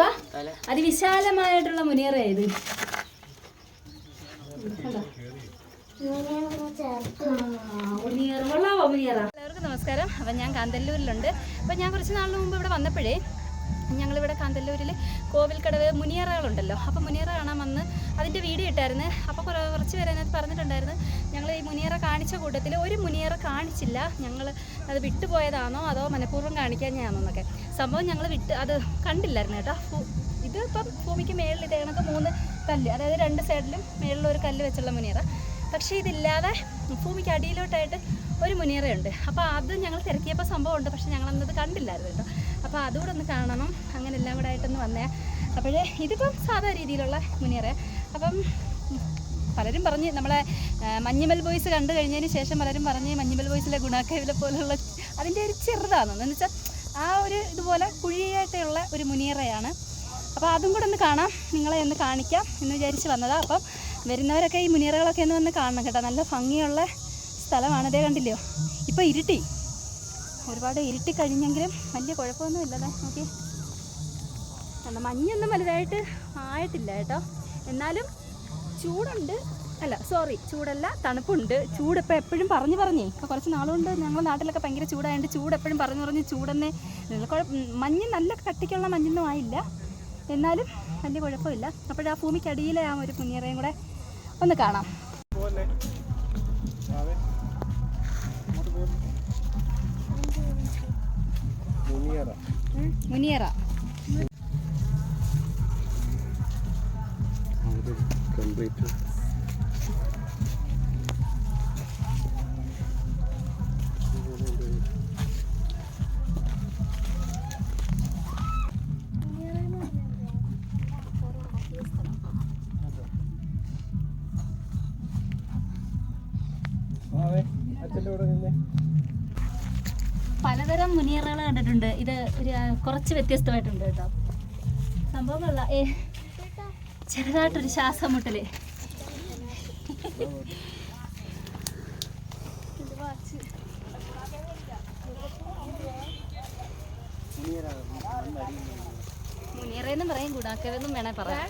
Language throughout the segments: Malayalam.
വാ, അതിവിശാലമായിട്ടുള്ള മുനിയറ ഇത് മുനിയറ മുനിയറ എല്ലാവർക്കും നമസ്കാരം. അപ്പം ഞാൻ കാന്തല്ലൂരിലുണ്ട്. അപ്പം ഞാൻ കുറച്ച് നാളിന് മുമ്പ് ഇവിടെ വന്നപ്പോഴേ ഞങ്ങളിവിടെ കാന്തല്ലൂരിൽ കോവിൽ കോവിൽക്കടവ് മുനിയറകളുണ്ടല്ലോ. അപ്പോൾ മുനിയറ കാണാൻ വന്ന് അതിന്റെ വീഡിയോ ഇട്ടായിരുന്നു. അപ്പോൾ കുറേ കുറച്ച് പേര് അതിനകത്ത് പറഞ്ഞിട്ടുണ്ടായിരുന്നു ഞങ്ങൾ ഈ മുനിയറ കാണിച്ച കൂട്ടത്തിൽ ഒരു മുനിയറ കാണിച്ചില്ല. ഞങ്ങൾ അത് വിട്ടുപോയതാണോ? അതോ മനഃപൂർവം കാണിക്കാൻ ഞാനോന്നൊക്കെ സംഭവം ഞങ്ങൾ വിട്ട് അത് കണ്ടില്ലായിരുന്നു കേട്ടോ. ഇത് ഇപ്പം ഭൂമിക്ക് മേളിൽ ഇതേ കണക്ക് മൂന്ന് കല്ല് അതായത് രണ്ട് സൈഡിലും മേളിൽ ഒരു കല്ല് വെച്ചുള്ള മുനിയറ. പക്ഷേ ഇതില്ലാതെ ഭൂമിക്ക് അടിയിലോട്ടായിട്ട് ഒരു മുനിയറയുണ്ട് അപ്പോൾ അത് ഞങ്ങൾ തിരക്കിയപ്പോൾ സംഭവമുണ്ട്. പക്ഷേ ഞങ്ങൾ അന്നത് കണ്ടില്ലായിരുന്നു കേട്ടോ. അപ്പോൾ അതുകൂടെ ഒന്ന് കാണണം. അങ്ങനെ എല്ലാം കൂടെ ആയിട്ടൊന്ന് വന്നേ. അപ്പോഴേ ഇതിപ്പം സാധാ രീതിയിലുള്ള മുനിയറ അപ്പം പലരും പറഞ്ഞ് നമ്മളെ മഞ്ഞുമൽ ബോയ്സ് കണ്ടു കഴിഞ്ഞതിന് ശേഷം പലരും പറഞ്ഞ് മഞ്ഞുമൽ ബോയ്സിലെ ഗുണാക്കേവിലെ പോലുള്ള അതിന്റെ ഒരു ചെറുതാണെന്ന് എന്ന് വെച്ചാൽ ആ ഒരു ഇതുപോലെ കുഴിയായിട്ടുള്ള ഒരു മുനിയറയാണ് അപ്പോൾ അതും കൂടെ ഒന്ന് കാണാം. നിങ്ങളെ ഒന്ന് കാണിക്കാം എന്ന് വിചാരിച്ച് വന്നതാണ് അപ്പം വരുന്നവരൊക്കെ ഈ മുനിയറകളൊക്കെ ഒന്ന് വന്ന് കാണണം കേട്ടോ. നല്ല ഭംഗിയുള്ള സ്ഥലമാണ്. അതേ കണ്ടില്ലയോ ഇപ്പോൾ ഇരുട്ടി. ഒരുപാട് ഇരുട്ടി കഴിഞ്ഞെങ്കിലും വലിയ കുഴപ്പമൊന്നും ഇല്ലതേ നോക്കി. കാരണം മഞ്ഞൊന്നും വലുതായിട്ട് ആയിട്ടില്ല കേട്ടോ. എന്നാലും ചൂടുണ്ട്. അല്ല സോറി ചൂടല്ല തണുപ്പുണ്ട്. ചൂട് ഇപ്പോൾ എപ്പോഴും പറഞ്ഞു പറഞ്ഞേ. ഇപ്പോൾ കുറച്ച് നാളുകൊണ്ട് ഞങ്ങളുടെ നാട്ടിലൊക്കെ ഭയങ്കര ചൂടായതുകൊണ്ട് ചൂട് എപ്പോഴും പറഞ്ഞു പറഞ്ഞ് ചൂടെന്നേ. കുഴപ്പം മഞ്ഞ് നല്ല കട്ടിക്കുള്ള മഞ്ഞൊന്നും ആയില്ല. എന്നാലും വലിയ കുഴപ്പമില്ല. അപ്പോഴാ ഭൂമിക്കടിയിലെ ആ ഒരു പുന്നിയറയും കൂടെ ഒന്ന് കാണാം. മുനിയറ. കംപ്ലീറ്റ് പലതരം മുനിയറകൾ കണ്ടിട്ടുണ്ട്. ഇത് ഒരു കുറച്ച് വ്യത്യസ്തമായിട്ടുണ്ട് കേട്ടോ. സംഭവം കൊള്ള. ഏ ചെറുതായിട്ടൊരു ശ്വാസം മുട്ടൽ മുനിയറയെന്നും പറയും ഗുണാക്കരെന്നും വേണേ പറയാം.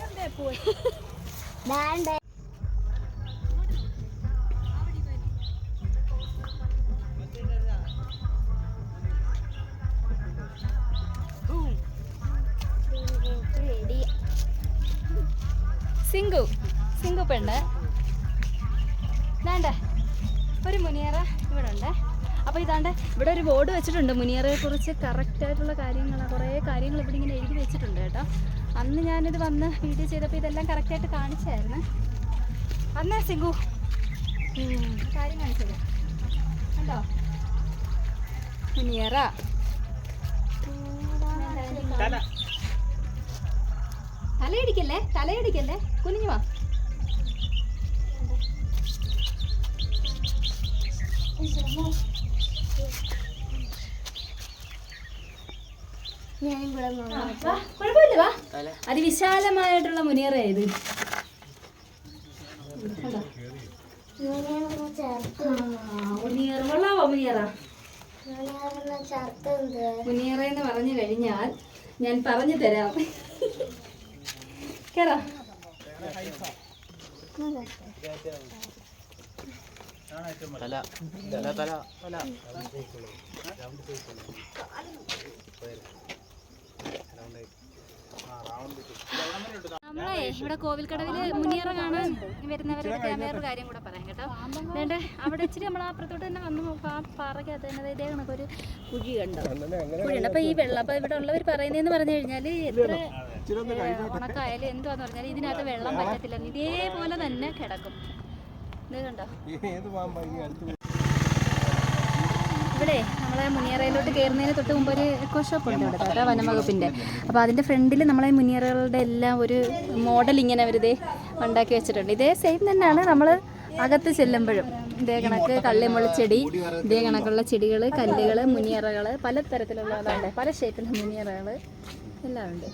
ദാണ്ടേ സിംഗു സിംഗു പെണ്ണ്. വേണ്ട ഒരു മുനിയറ ഇവിടെ ഉണ്ട് അപ്പോൾ ഇതാണ്ട് ഇവിടെ ഒരു ബോർഡ് വെച്ചിട്ടുണ്ട് മുനിയറയെ കുറിച്ച് കറക്റ്റായിട്ടുള്ള കാര്യങ്ങൾ കുറേ കാര്യങ്ങൾ ഇവിടെ ഇങ്ങനെ എഴുതി വെച്ചിട്ടുണ്ട് കേട്ടോ. അന്ന് ഞാനിത് വന്ന് വീഡിയോ ചെയ്തപ്പോൾ ഇതെല്ലാം കറക്റ്റായിട്ട് കാണിച്ചായിരുന്നു. അന്നേ ഉം, കാര്യം കാണിച്ചത്. കണ്ടോ? മുനിയറ. തലയിടിക്കല്ലേ? തലയിടിക്കല്ലേ? കുനിഞ്ഞു വാ. വാ, കുഴപ്പമില്ല വാ. അതിവിശാലമായിട്ടുള്ള മുനിയറ ഇത്. കൊള്ളാവോ മുനിയറ എന്ന് പറഞ്ഞു കഴിഞ്ഞാൽ ഞാൻ പറഞ്ഞു തരാം. കേറാ. തല. തല തല തല. നമ്മളെ ഇവിടെ കോവിൽക്കടവിൽ മുനിയറ കാണാൻ വരുന്നവരുടെ വേറൊരു കാര്യം കൂടെ പറയാം കേട്ടോ. വേണ്ട അവിടെ ഇച്ചിരി നമ്മൾ അപ്പുറത്തോട്ട് തന്നെ വന്ന് നോക്കാം. ആ പാറയ്ക്കകത്ത് തന്നെ ഇതേ കണക്കൊരു കുഴി കണ്ടോ? കുഴിയുണ്ട്. അപ്പൊ ഈ വെള്ളം അപ്പൊ ഇവിടെ ഉള്ളവർ പറയുന്നതെന്ന് പറഞ്ഞു കഴിഞ്ഞാൽ എത്ര ഉണക്കായാലും എന്തുവാന്ന് പറഞ്ഞാൽ ഇതിനകത്ത് വെള്ളം പറ്റത്തില്ല. ഇതേപോലെ തന്നെ കിടക്കും. ഇത് കണ്ടോ? ഇവിടെ നമ്മളെ മുനിയറയിലോട്ട് കയറുന്നതിന് തൊട്ട് മുമ്പ് ഒരു എക്കോ ഷോപ്പ് ഉണ്ട് ഇവിടെ കേട്ടോ വനംവകുപ്പിന്റെ അപ്പോൾ അതിന്റെ ഫ്രണ്ടിൽ നമ്മളെ മുനിയറകളുടെ എല്ലാം ഒരു മോഡൽ ഇങ്ങനെ അവരിതേ ഉണ്ടാക്കി വെച്ചിട്ടുണ്ട്. ഇതേ സെയിം തന്നെയാണ് നമ്മൾ അകത്ത് ചെല്ലുമ്പോഴും. ഇതേ കണക്ക് കള്ളിമുളച്ചെടി ഇതേ കണക്കുള്ള ചെടികൾ കല്ലുകൾ മുനിയറകൾ പല തരത്തിലുള്ള പല ഷേപ്പിലുള്ള മുനിയറകൾ എല്ലാം ഉണ്ട്.